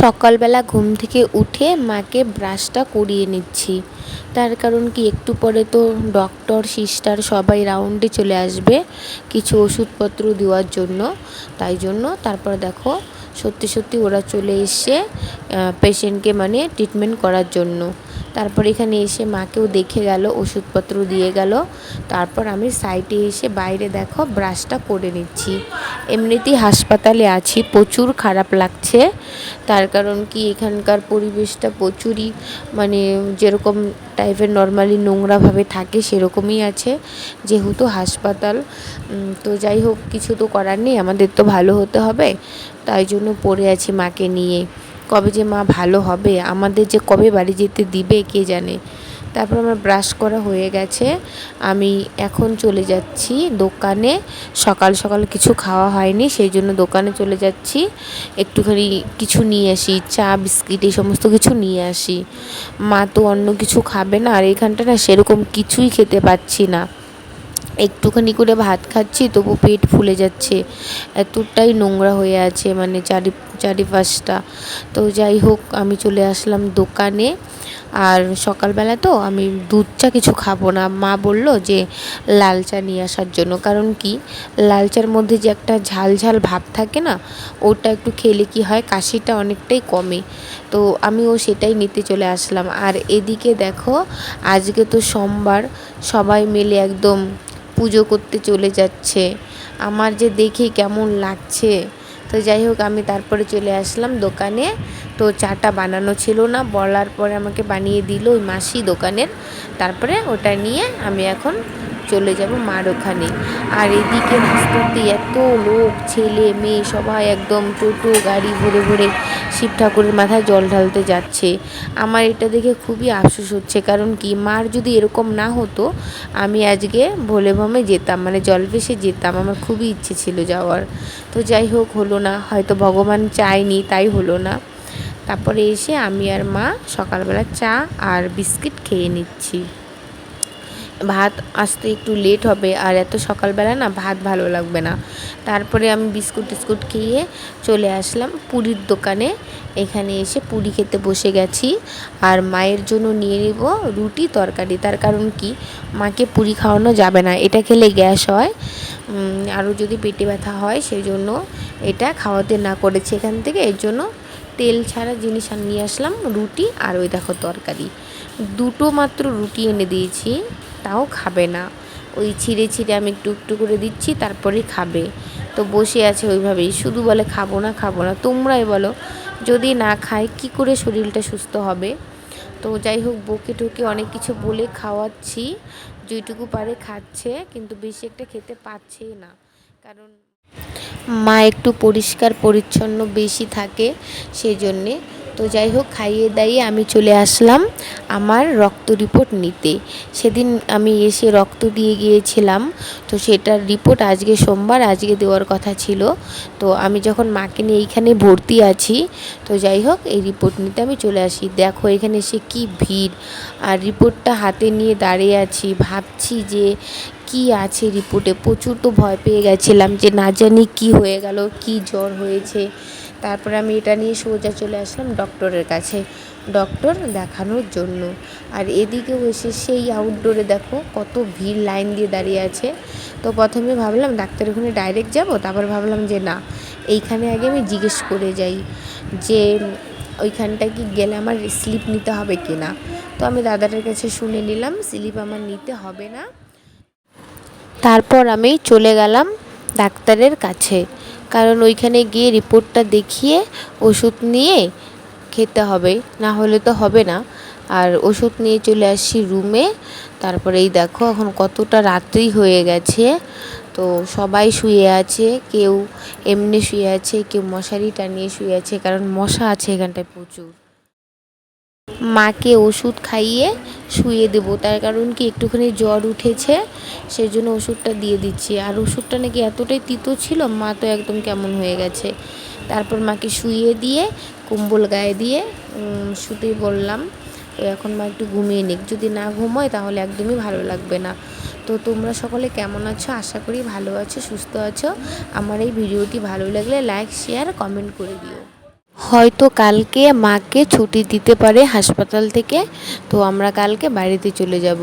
সকালবেলা ঘুম থেকে উঠে মাকে ব্রাশটা করিয়ে নিচ্ছি। তার কারণ কি, একটু পরে তো ডক্টর সিস্টার সবাই রাউন্ডে চলে আসবে কিছু ওষুধপত্র দেওয়ার জন্য। তাই জন্য তারপর দেখো, সত্যি সত্যি ওরা চলে এসে পেশেন্টকে মানে ট্রিটমেন্ট করার জন্য। তারপর এখানে এসে মাকেও দেখে গেল, ওষুধপত্র দিয়ে গেল। তারপর আমি সাইডে এসে বাইরে দেখো ব্রাশটা করে নিচ্ছি। এমনিতেই হাসপাতালে আছি, প্রচুর খারাপ লাগছে। তার কারণ কি, এখানকার পরিবেশটা প্রচুরই মানে যেরকম টাইপের নর্মালি নোংরাভাবে থাকে সেরকমই আছে। যেহেতু হাসপাতাল তো যাই হোক, কিছু তো করার নেই, আমাদের তো ভালো হতে হবে। তাই জন্য পড়ে আছি মাকে নিয়ে। কবে যে মা ভালো হবে, আমাদের যে কবে বাড়ি যেতে দিবে কে জানে। তারপর আমার ব্রাশ করা হয়ে গেছে। আমি এখন চলে যাচ্ছি দোকানে। সকাল সকাল কিছু খাওয়া হয়নি, সেই জন্য দোকানে চলে যাচ্ছি। একটুখানি কিছু নিয়ে আসি, চা, বিস্কিট, এই সমস্ত কিছু নিয়ে আসি। মা তো অন্য কিছু খাবে না, আর এখানটা না সেরকম কিছুই খেতে পাচ্ছি না। একটুখানি করে ভাত খাচ্ছি, তবু পেট ফুলে যাচ্ছে। এতটাই নোংরা হয়ে আছে মানে চারি, চারিপাশটা। তো যাই হোক, আমি চলে আসলাম দোকানে। আর সকালবেলা তো আমি দুধ চা কিছু খাব না। মা বলল যে লাল চা নিয়ে আসার জন্য। কারণ কি? লাল চার মধ্যে যে একটা ঝাল ঝাল ভাব থাকে না, ওটা একটু খেলে কি হয়? কাশিটা অনেকটাই কমে। তো আমিও সেটাই নিতে চলে আসলাম। আর এদিকে দেখো, আজকে তো সোমবার, সবাই মিলে একদম পুজো করতে চলে যাচ্ছে। আমার যে দেখে কেমন লাগছে। তো যাই হোক, আমি তারপরে চলে আসলাম দোকানে। তো চাটা বানানো ছিল না, বলার পরে আমাকে বানিয়ে দিল ওই মাসি দোকানের। তারপরে ওটা নিয়ে আমি এখন চলে যাব মার ওখানে। আর এদিকে রাস্তাতে এত লোক, ছেলে, মেয়ে, সবাই একদম টোটো, গাড়ি ভরে ভরে শিব ঠাকুরের মাথায় জল ঢালতে যাচ্ছে। আমার এটা দেখে খুবই আফসোস হচ্ছে, কারণ কি মার যদি এরকম না হতো, আমি আজকে ভোলে ভমে যেতাম মানে জল ভেসে যেতাম, আমার খুবই ইচ্ছে ছিল যাওয়ার। তো যাই হোক, হলো না, হয়তো ভগবান চায়নি, তাই হলো না। তারপরে এসে আমি আর মা সকালবেলা চা আর বিস্কিট খেয়ে নিচ্ছি। ভাত আসতে একটু লেট হবে আর এত সকালবেলা না ভাত ভালো লাগবে না। তারপরে আমি বিস্কুট টিস্কুট খেয়ে চলে আসলাম পুরীর দোকানে। এখানে এসে পুরি খেতে বসে গেছি। আর মায়ের জন্য নিয়ে নেব রুটি তরকারি। তার কারণ কি? মাকে পুরি খাওয়ানো যাবে না। এটা খেলে গ্যাস হয়। আরও যদি পেটে ব্যথা হয় সেই জন্য এটা খাওয়াতে না করেছে এখান থেকে। এর জন্য তেল ছাড়া জিনিস নিয়ে আসলাম রুটি আর ওই দেখো তরকারি। দুটো মাত্র রুটি এনে দিয়েছি। তাও খাবে না। ওই ছিঁড়ে ছিঁড়ে আমি একটু একটু করে দিচ্ছি তারপরে খাবে। তো বসে আছে ওইভাবেই, শুধু বলে খাব না খাব না। তোমরাই বলো, যদি না খায় কি করে শরীরটা সুস্থ হবে? তো যাই হোক, বকে টুকে অনেক কিছু বলে খাওয়াচ্ছি। যেটুকু পারে খাচ্ছে, কিন্তু বেশি একটা খেতে পারছেই না। কারণ মা একটু পরিষ্কার, পরিচ্ছন্ন, বেশি থাকে সেই জন্যে তো যাই হোক, খাইয়ে দাইয়ে আমি চলে আসলাম আমার রক্ত রিপোর্ট নিতে। সেদিন আমি এসে রক্ত দিয়ে গিয়েছিলাম, তো সেটার রিপোর্ট আজকে সোমবার, আজকে দেওয়ার কথা ছিল। তো আমি যখন মাকে নিয়ে এইখানে ভর্তি আছি, তো যাই হোক, এই রিপোর্ট নিতে আমি চলে আসি। দেখো এখানে এসে কি ভিড়। আর রিপোর্টটা হাতে নিয়ে দাঁড়িয়ে আছি, ভাবছি যে কি আছে রিপোর্টে প্রচুর তো ভয় পেয়ে গেছিলাম যে না জানি কি হয়ে গেল, কি জ্বর হয়েছে। তারপরে আমি এটা নিয়ে সোজা চলে আসলাম ডক্টরের কাছে। ডক্টর দেখানোর জন্য। আর এদিকেও এসে সেই আউটডোরে দেখো কত ভিড় লাইন দিয়ে দাঁড়িয়ে আছে। তো প্রথমে ভাবলাম ডাক্তারের ওখানে ডাইরেক্ট যাব, তারপর ভাবলাম যে না, এইখানে আগে আমি জিজ্ঞেস করে যাই যে ওইখানটা কি গেলে আমার স্লিপ নিতে হবে কি না তো আমি দাদাটার কাছে শুনে নিলাম স্লিপ আমার নিতে হবে না। তারপর আমি চলে গেলাম ডাক্তারের কাছে। কারণ ওইখানে গিয়ে রিপোর্টটা দেখিয়ে ওষুধ নিয়ে খেতে হবে, না হলে তো হবে না। আর ওষুধ নিয়ে চলে আসি রুমে, তারপরে এই দেখো এখন কতটা রাত্রি হয়ে গেছে। তো সবাই শুয়ে আছে, কেউ এমনি শুয়ে আছে, কেউ মশারি টানিয়ে শুয়ে আছে, কারণ মশা আছে এখানটায় প্রচুর। মাকে ওষুধ খাইয়ে শুয়ে দেবো। তার কারণ কি, একটুখানি জ্বর উঠেছে সেই জন্য ওষুধটা দিয়ে দিচ্ছি। আর ওষুধটা নাকি এতটাই তিতো ছিল, মা তো একদম কেমন হয়ে গেছে। তারপর মাকে শুয়ে দিয়ে, কম্বল গায়ে দিয়ে শুতে বললাম, তো এখন মা একটু ঘুমিয়ে নিক। যদি না ঘুমোয়, তাহলে একদমই ভালো লাগবে না। তো তোমরা সকলে কেমন আছো? আশা করি ভালো আছো, সুস্থ আছো। আমার এই ভিডিওটি ভালো লাগলে লাইক, শেয়ার, কমেন্ট করে দিও। হয়তো কালকে মাকে ছুটি দিতে পারে হাসপাতাল থেকে তো আমরা কালকে বাড়িতে চলে যাব।